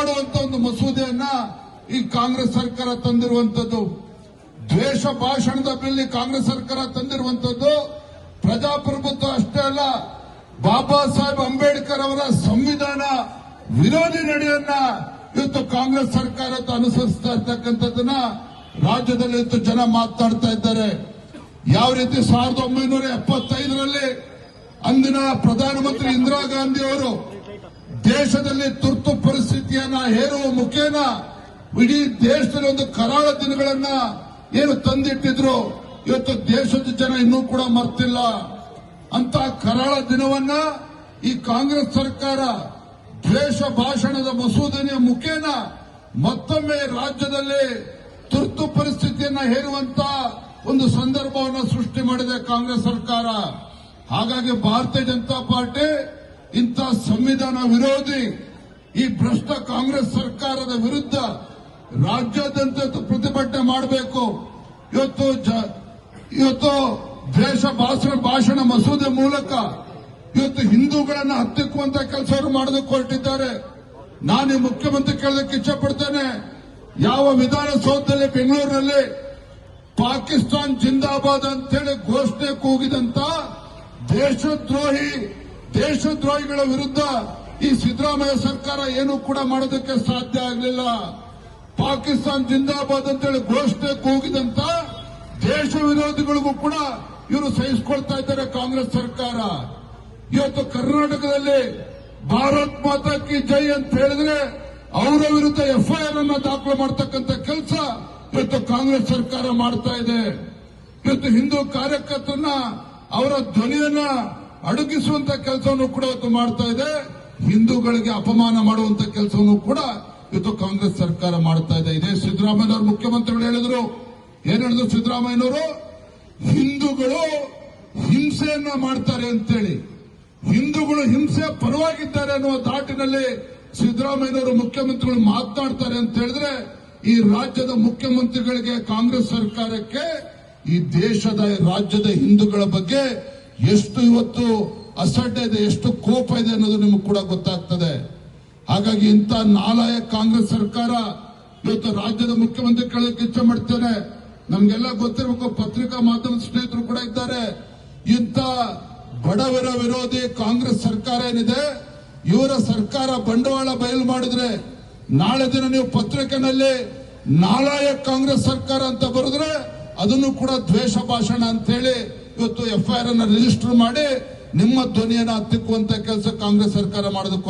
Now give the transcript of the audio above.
ಮಾಡುವಂತ ಒಂದು ಮಸೂದೆಯನ್ನ ಈ ಕಾಂಗ್ರೆಸ್ ಸರ್ಕಾರ ತಂದಿರುವಂತದ್ದು. ದ್ವೇಷ ಭಾಷಣದ ಬಿಲ್ ಕಾಂಗ್ರೆಸ್ ಸರ್ಕಾರ ತಂದಿರುವಂತದ್ದು. ಪ್ರಜಾಪ್ರಭುತ್ವ ಅಷ್ಟೇ ಅಲ್ಲ, ಬಾಬಾ ಸಾಹೇಬ್ ಅಂಬೇಡ್ಕರ್ ಅವರ ಸಂವಿಧಾನ ವಿರೋಧಿ ನಡೆಯನ್ನ ಇವತ್ತು ಕಾಂಗ್ರೆಸ್ ಸರ್ಕಾರ ಅನುಸರಿಸ್ತಾ ಇರ್ತಕ್ಕಂಥದ್ದನ್ನ ರಾಜ್ಯದಲ್ಲಿ ಇವತ್ತು ಜನ ಮಾತನಾಡ್ತಾ ಇದ್ದಾರೆ. ಯಾವ ರೀತಿ ಸಾವಿರದ ಒಂಬೈನೂರ ಎಪ್ಪತ್ತೈದರಲ್ಲಿ ಅಂದಿನ ಪ್ರಧಾನಮಂತ್ರಿ ಇಂದಿರಾ ಗಾಂಧಿ ಅವರು ದೇಶದಲ್ಲಿ ತುರ್ತು ಪರಿಸ್ಥಿತಿಯನ್ನ ಹೇರುವ ಮುಖೇನ ಇಡೀ ದೇಶದಲ್ಲಿ ಒಂದು ಕರಾಳ ದಿನಗಳನ್ನ ಏನು ತಂದಿಟ್ಟಿದ್ರು, ಇವತ್ತು ದೇಶದ ಜನ ಇನ್ನೂ ಕೂಡ ಮರ್ತಿಲ್ಲ. ಅಂತ ಕರಾಳ ದಿನವನ್ನ ಈ ಕಾಂಗ್ರೆಸ್ ಸರ್ಕಾರ ದ್ವೇಷ ಭಾಷಣದ ಮಸೂದನೆಯ ಮುಖೇನ ಮತ್ತೊಮ್ಮೆ ರಾಜ್ಯದಲ್ಲಿ ತುರ್ತು ಪರಿಸ್ಥಿತಿಯನ್ನ ಹೇರುವಂತ ಒಂದು ಸಂದರ್ಭವನ್ನು ಸೃಷ್ಟಿ ಮಾಡಿದೆ ಕಾಂಗ್ರೆಸ್ ಸರ್ಕಾರ. ಹಾಗಾಗಿ ಭಾರತೀಯ ಜನತಾ ಪಾರ್ಟಿ ಇಂಥ ಸಂವಿಧಾನ ವಿರೋಧಿ ಈ ಭ್ರಷ್ಟ ಕಾಂಗ್ರೆಸ್ ಸರ್ಕಾರದ ವಿರುದ್ಧ ರಾಜ್ಯಾದ್ಯಂತ ಪ್ರತಿಭಟನೆ ಮಾಡಬೇಕು. ಇವತ್ತು ಇವತ್ತು ದ್ವೇಷ ಭಾಷಣ ಭಾಷಣ ಮಸೂದೆ ಮೂಲಕ ಇವತ್ತು ಹಿಂದೂಗಳನ್ನು ಹತ್ತಿಕ್ಕುವಂತ ಕೆಲಸವನ್ನು ಮಾಡೋದಕ್ಕೆ ಹೊರಟಿದ್ದಾರೆ. ನಾನು ಮುಖ್ಯಮಂತ್ರಿ ಕೇಳೋದಕ್ಕೆ ಇಚ್ಛಪಡ್ತೇನೆ. ಯಾವ ವಿಧಾನಸೌಧದಲ್ಲಿ, ಬೆಂಗಳೂರಿನಲ್ಲಿ ಪಾಕಿಸ್ತಾನ್ ಜಿಂದಾಬಾದ್ ಅಂತೇಳಿ ಘೋಷಣೆ ಕೂಗಿದಂತ ದೇಶದ್ರೋಹಿ ದೇಶದ್ರೋಹಿಗಳ ವಿರುದ್ಧ ಈ ಸಿದ್ದರಾಮಯ್ಯ ಸರ್ಕಾರ ಏನು ಕೂಡ ಮಾಡೋದಕ್ಕೆ ಸಾಧ್ಯ ಆಗಲಿಲ್ಲ. ಪಾಕಿಸ್ತಾನ್ ಜಿಂದಾಬಾದ್ ಅಂತೇಳಿ ಘೋಷಣೆ ಕೂಗಿದಂತ ದೇಶ ವಿರೋಧಿಗಳಿಗೂ ಕೂಡ ಇವರು ಸಹಿಸಿಕೊಳ್ತಾ ಇದ್ದಾರೆ ಕಾಂಗ್ರೆಸ್ ಸರ್ಕಾರ. ಇವತ್ತು ಕರ್ನಾಟಕದಲ್ಲಿ ಭಾರತ್ ಮಾತಾ ಕಿ ಜೈ ಅಂತ ಹೇಳಿದ್ರೆ ಅವರ ವಿರುದ್ಧ ಎಫ್ಐಆರ್ ಅನ್ನ ದಾಖಲು ಮಾಡತಕ್ಕಂತ ಕೆಲಸ ಇವತ್ತು ಕಾಂಗ್ರೆಸ್ ಸರ್ಕಾರ ಮಾಡ್ತಾ ಇದೆ. ಇವತ್ತು ಹಿಂದೂ ಕಾರ್ಯಕರ್ತರನ್ನ ಅವರ ಧ್ವನಿಯನ್ನ ಅಡಗಿಸುವಂತ ಕೆಲಸವನ್ನು ಕೂಡ ಇವತ್ತು ಮಾಡ್ತಾ ಇದೆ. ಹಿಂದೂಗಳಿಗೆ ಅಪಮಾನ ಮಾಡುವಂತ ಕೆಲಸವನ್ನು ಕೂಡ ಇವತ್ತು ಕಾಂಗ್ರೆಸ್ ಸರ್ಕಾರ ಮಾಡ್ತಾ ಇದೆ. ಇದೇ ಸಿದ್ದರಾಮಯ್ಯನವರು ಮುಖ್ಯಮಂತ್ರಿಗಳು ಹೇಳಿದ್ರು. ಏನ್ ಹೇಳಿದ್ರು ಸಿದ್ದರಾಮಯ್ಯನವರು? ಹಿಂದೂಗಳು ಹಿಂಸೆಯನ್ನ ಮಾಡ್ತಾರೆ ಅಂತೇಳಿ. ಹಿಂದೂಗಳು ಹಿಂಸೆ ಪರವಾಗಿದ್ದಾರೆ ಅನ್ನುವ ದಾಟಿನಲ್ಲಿ ಸಿದ್ದರಾಮಯ್ಯನವರು ಮುಖ್ಯಮಂತ್ರಿಗಳು ಮಾತನಾಡ್ತಾರೆ ಅಂತ ಹೇಳಿದ್ರೆ ಈ ರಾಜ್ಯದ ಮುಖ್ಯಮಂತ್ರಿಗಳಿಗೆ ಕಾಂಗ್ರೆಸ್ ಸರ್ಕಾರಕ್ಕೆ, ಈ ದೇಶದ ರಾಜ್ಯದ ಹಿಂದೂಗಳ ಬಗ್ಗೆ ಎಷ್ಟು ಇವತ್ತು ಅಸಡ್ಡೆ ಇದೆ, ಎಷ್ಟು ಕೋಪ ಇದೆ ಅನ್ನೋದು ನಿಮಗೆ ಕೂಡ ಗೊತ್ತಾಗ್ತದೆ. ಹಾಗಾಗಿ ಇಂಥ ನಾಲಾಯ ಕಾಂಗ್ರೆಸ್ ಸರ್ಕಾರ ಇವತ್ತು ರಾಜ್ಯದ ಮುಖ್ಯಮಂತ್ರಿ ಕೇಳಕ್ಕೆ ಇಚ್ಛೆ ಮಾಡ್ತೇನೆ. ನಮ್ಗೆಲ್ಲ ಗೊತ್ತಿರಬೇಕು, ಪತ್ರಿಕಾ ಮಾಧ್ಯಮ ಸ್ನೇಹಿತರು ಕೂಡ ಇದ್ದಾರೆ. ಇಂಥ ಬಡವರ ವಿರೋಧಿ ಕಾಂಗ್ರೆಸ್ ಸರ್ಕಾರ ಏನಿದೆ, ಇವರ ಸರ್ಕಾರ ಬಂಡವಾಳ ಬಯಲು ಮಾಡಿದ್ರೆ ನಾಳೆ ದಿನ ನೀವು ಪತ್ರಿಕೆನಲ್ಲಿ ನಾಲಾಯ ಕಾಂಗ್ರೆಸ್ ಸರ್ಕಾರ ಅಂತ ಬರೆದ್ರೆ ಅದನ್ನು ಕೂಡ ದ್ವೇಷ ಭಾಷಣ ಅಂತ ಹೇಳಿ ಇವತ್ತು ಎಫ್ಐಆರ್ ಅನ್ನು ರಿಜಿಸ್ಟರ್ ಮಾಡಿ ನಿಮ್ಮ ಧ್ವನಿಯನ್ನು ಹತ್ತಿಕ್ಕುವಂತ ಕೆಲಸ ಕಾಂಗ್ರೆಸ್ ಸರ್ಕಾರ ಮಾಡೋದಕ್ಕೆ